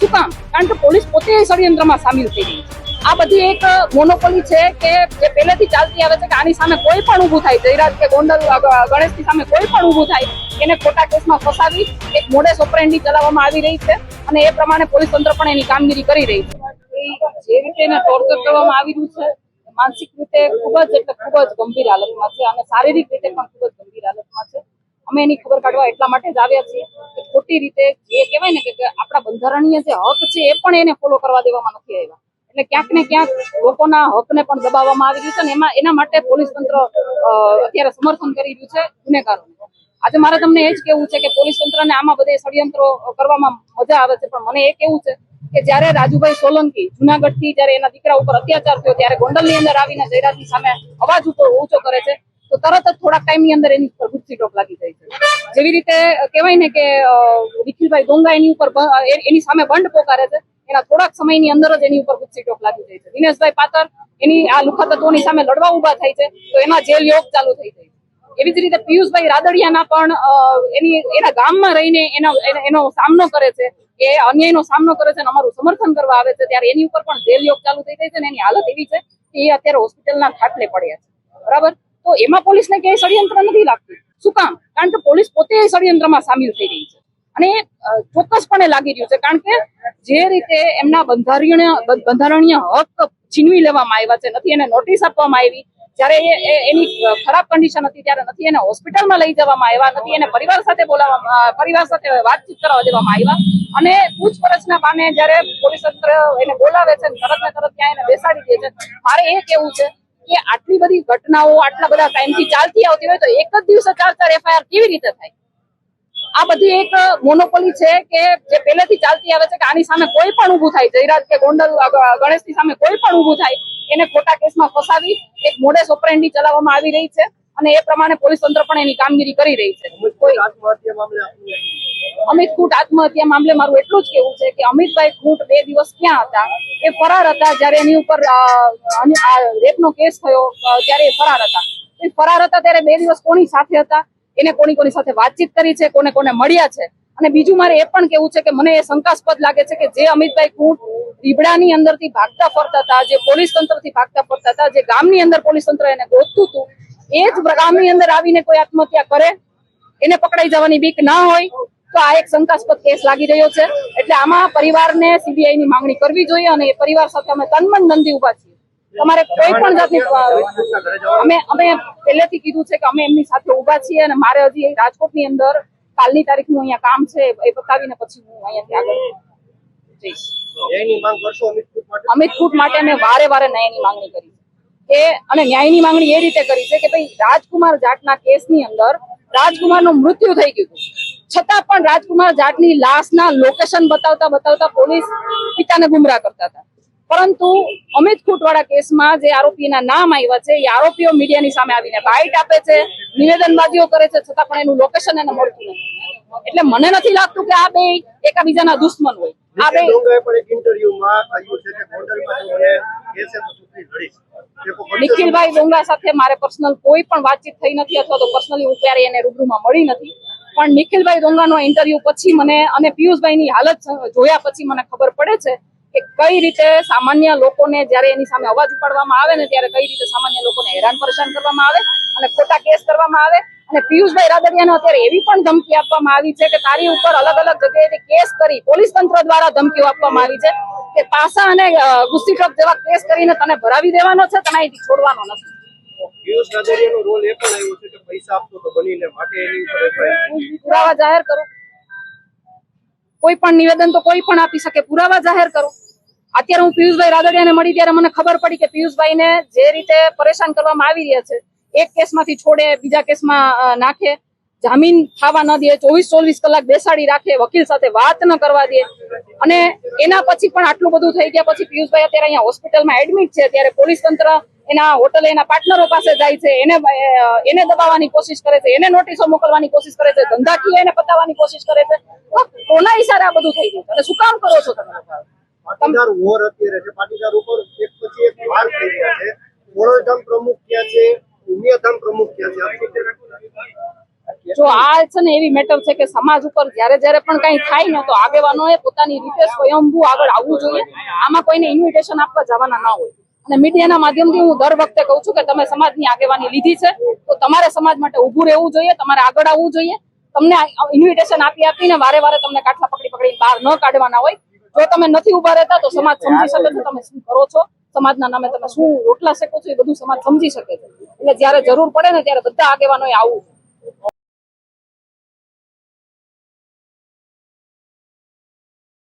શું કામ કારણ કે પોલીસ પોતે ષડયંત્રમાં સામેલ થઈ ગઈ આ બધી એક મોનોપોલી છે કે જે પહેલેથી ચાલતી આવે છે કે આની સામે કોઈ પણ ઊભું થાય. જયરાજ કે ગોંડલ ગણેશની સામે કોઈ પણ ઊભું થાય, એને ખોટા કેસમાં ફસાવી એક મોડેસ ઓપરેન્ડી ચલાવવામાં આવી રહી છે અને એ પ્રમાણે પોલીસ તંત્ર પણ એની કામગીરી કરી રહી છે. જે રીતે એને ટોર્ચર કરવામાં આવી રહ્યું છે, માનસિક રીતે ખૂબ જ એટલે ખૂબ જ ગંભીર હાલતમાં છે અને શારીરિક રીતે પણ ખૂબ જ ગંભીર હાલતમાં છે. અમે એની ખબર કાઢવા એટલા માટે જ આવ્યા છીએ કે ખોટી રીતે જે કહેવાય ને કે આપણા બંધારણીય જે હક છે એ પણ એને ફોલો કરવા દેવામાં નથી આવ્યા. એટલે ક્યાંક ને ક્યાંક લોકોના હકને પણ દબાવવામાં આવી રહ્યું છે અને એમાં, એના માટે પોલીસ તંત્ર અત્યારે સમર્થન કરી રહ્યું છે ગુનેગારોને. આજે મારે તમને એ જ કેવું છે કે પોલીસ તંત્રને આમાં બધે ષડયંત્રો કરવામાં મજા આવે છે, પણ મને એ કેવું છે કે જ્યારે રાજુભાઈ સોલંકી જુનાગઢથી જયારે એના દીકરા ઉપર અત્યાચાર થયો, ત્યારે ગોંડલની અંદર આવીને જયરાજ સામે અવાજ ઉપર ઊંચો કરે છે તરત જ થોડાક ટાઈમની અંદર એની ઉપર ગુસ્સી ટોપ લાગી જાય છે. જેવી રીતે કહેવાય ને કે નિખિલભાઈ ગોંગા એની ઉપર એની સામે બંધ પોકારે છે. એના થોડાક સમયની અંદર જ એની ઉપર ગુસ્સી ટોપ લાગી જાય છે. દિનેશભાઈ પાતર એની આ લુખા તત્વોની સામે લડવા ઊભા થાય છે, તો એના જેલ યોગ ચાલુ થઈ જાય એવી જ રીતે પિયુષભાઈ રાદડિયાના પણ એની, એના ગામમાં રહીને એનો, એનો- એનો સામનો કરે છે એ અન્યાયનો સામનો કરે છે અને અમારું સમર્થન કરવા આવે છે, ત્યારે એની ઉપર પણ જેલ યોગ ચાલુ થઈ જાય છે અને એની હાલત એવી છે કે એ અત્યારે હોસ્પિટલના ખાટલે પડ્યા છે. બરાબર? તો એમાં પોલીસને ક્યાંય ષડયંત્ર નથી લાગતું. શું કામ? કારણ કે પોલીસ પોતે ષડયંત્રમાં સામેલ થઈ રહી છે. અને ચોક્કસપણે લાગી રહ્યું છે, કારણ કે જે રીતે એમના બંધારણીય બંધારણીય હક છીનવી લેવામાં આવ્યા છે, નથી એને નોટિસ આપવામાં આવી, જ્યારે એની ખરાબ કન્ડિશન હતી, ત્યારે નથી એને હોસ્પિટલમાં લઈ જવામાં આવ્યા, નથી એને પરિવાર સાથે બોલાવવામાં પરિવાર સાથે વાતચીત કરવા દેવામાં આવ્યા. અને પૂછપરછના બાને જ્યારે પોલીસ તંત્ર એને બોલાવે છે તરત ને તરત ત્યાં એને બેસાડી દે છે, મારે એ કેવું છે કે આટલી બધી ઘટનાઓ આટલા બધા ટાઈમથી ચાલતી આવતી હોય તો એક જ દિવસે ચાર ચાર એફઆઈઆર કેવી રીતે થાય? આ બધી એક મોનોપોલી છે કે જે પહેલેથી ચાલતી આવે છે કે આની સામે કોઈ પણ ઊભું થાય. જયરાજ કે ગોંડલ ગણેશની સામે કોઈ પણ ઊભું થાય, એને ખોટા કેસમાં ફસાવી એક મોડેસ ઓપરેન્ડી ચલાવવામાં આવી રહી છે. અને એ પ્રમાણે પોલીસ તંત્ર પણ એની કામગીરી કરી રહી છે. મામલે અમિત ખૂટ આત્મહત્યા મામલે મારું એટલું જ કેવું છે કે અમિતભાઈ ખૂટ બે દિવસ ક્યાં હતા? એ ફરાર હતા જ્યારે એની ઉપર રેપનો કેસ થયો ત્યારે એ ફરાર હતા. એ ફરાર હતા ત્યારે બે દિવસ કોની સાથે હતા? એને કોની કોની સાથે વાતચીત કરી છે? કોને કોને મળ્યા છે? અને બીજું મારે એ પણ કેવું છે કે મને એ શંકાસ્પદ લાગે છે કે જે અમિતભાઈ ખૂટ રીબડાની અંદરથી ભાગતા ફરતા હતા જે પોલીસ તંત્રથી ભાગતા ફરતા હતા જે ગામની અંદર પોલીસ તંત્ર એને ગોતતું હતું એ જ ગામની અંદર આવીને કોઈ આત્મહત્યા કરે એને પકડાઈ જવાની બીક ના હોય તો આ એક શંકાસ્પદ કેસ લાગી રહ્યો છે. એટલે આમાં પરિવારને સીબીઆઈ ની માંગણી કરવી જોઈએ અને એ પરિવાર સાથે અમે તનમન નંદી ઊભા છીએ. તમારે કોઈ પણ જાતની અમે અમે પહેલેથી કીધું છે કે અમે એમની સાથે ઊભા છીએ અને મારે હજી રાજકોટની અંદર કાલની તારીખનું અહીંયા કામ છે એ બતાવીને પછી હું અહીંયાથી આગળ જઈશ. અમિત કુટ માટે? અમે વારે વારે ન્યાયની માંગણી કરી કે અને ન્યાયની માંગણી એ રીતે કરી છે કે ભાઈ રાજકુમાર જાટના કેસની અંદર રાજકુમારનું મૃત્યુ થઈ ગયું છતાં પણ રાજકુમાર જાટની લાશના લોકેશન બતાવતા બતાવતા પોલીસ પિતાને ગુમરાહ કરતા હતા. પરંતુ અમિત ખૂટવાળા કેસમાં જે આરોપીના નામ આવ્યા છે, એ આરોપીઓ મીડિયાની સામે આવીને બાઇટ આપે છે, નિવેદનબાજીઓ કરે છે, છતાં પણ એનું લોકેશન એને મળતું નથી. એટલે મને નથી લાગતું કે આ બે એકાબીજાના દુશ્મન હોય. આ બે નિખિલ ડોંગાએ પણ એક ઇન્ટરવ્યુમાં કહ્યું છે કે ગોંડલમાં જો મને કેસ તો ચૂંટણી લડીશ. નિખિલભાઈ ડોંગા સાથે મારે પર્સનલ કોઈ પણ વાતચીત થઈ નથી અથવા તો પર્સનલી હું ક્યારે એને રૂબરૂમાં મળી નથી. પણ નિખિલભાઈ ડોંગાનો ઇન્ટરવ્યુ પછી મને અને પિયુષભાઈની હાલત જોયા પછી મને ખબર પડે છે કે કઈ રીતે સામાન્ય લોકોને જ્યારે એની સામે અવાજ ઉપાડવામાં આવે ને ત્યારે કઈ રીતે સામાન્ય લોકોને હેરાન પરેશાન કરવામાં આવે અને ખોટા કેસ કરવામાં આવે અને પિયુષભાઈ રાદડિયાને અત્યારે એવી પણ ધમકી આપવામાં આવી છે કે તારી ઉપર અલગ અલગ જગ્યાએથી કેસ કરી પોલીસ તંત્ર દ્વારા ધમકીઓ આપવામાં આવી છે કે પાસા અને ગુસ્સી ટ્રક જેવા કેસ કરીને તને ભરાવી દેવાનો છે તને અહીંથી છોડવાનો નથી. પિયુષ રાદડિયાનો રોલ એ પણ આવ્યો છે કે પૈસા આપતો તો બનીને માટે એની ઉપર પુરાવા જાહેર કરો. કોઈ પણ નિવેદન તો કોઈ પણ આપી શકે. પુરાવા જાહેર કરો. અત્યારે હું પિયુષભાઈ રાદડિયાને મળી ત્યારે મને ખબર પડી કે પિયુષભાઈને જે રીતે પરેશાન કરવામાં આવી રહ્યા છે એક કેસમાંથી છોડે, બીજા કેસમાં નાખે, જામીન થવા ન દે, ચોવીસ ચોવીસ કલાક બેસાડી રાખે, વકીલ સાથે વાત ન કરવા દે. અને એના પછી પણ આટલું બધું થઈ ગયા પછી પિયુષભાઈ અત્યારે અહીંયા હોસ્પિટલમાં એડમિટ છે, ત્યારે પોલીસ તંત્ર એના હોટલ એના પાર્ટનરો પાસે જાય છે, એને એને દબાવવાની કોશિશ કરે છે, એને નોટિસો મોકલવાની કોશિશ કરે છે ધંધાકીય એને પતાવવાની કોશિશ કરે છે. કોના ઈશારે આ બધું થઈ ગયું? અને શું કામ કરો છો તમે? પાટીદાર અત્યારે પાટીદાર ઉપર એક પછી એક વાર થઈ રહ્યા છે મોડલધામ પ્રમુખ ક્યાં છે ઉમિયાધામ પ્રમુખ ક્યાં છે આપ શું કહેશો? જો આ છે ને એવી મેટર છે કે સમાજ ઉપર જયારે જયારે પણ કઈ થાય ને તો આગેવાનોએ પોતાની રીતે સ્વયંભૂ આગળ આવવું જોઈએ. આમાં કોઈને ઇન્વિટેશન આપવા જવાના ના હોય. અને મીડિયાના માધ્યમથી હું દર વખતે કહું છું કે તમે સમાજની આગેવાની લીધી છે, તો તમારે સમાજ માટે ઊભું રહેવું જોઈએ, તમારે આગળ આવવું જોઈએ. તમને ઇન્વિટેશન આપી આપીને વારે વારે તમને કાઠલા પકડી પકડીને બહાર ન કાઢવાના હોય. જો તમે નથી ઊભા રહેતા તો સમાજ સમજી શકે છે તમે શું કરો છો, સમાજના નામે તમે શું રોટલા શેકો છો એ બધું સમાજ સમજી શકે છે. એટલે જ્યારે જરૂર પડે ને ત્યારે બધા આગેવાનોએ આવવું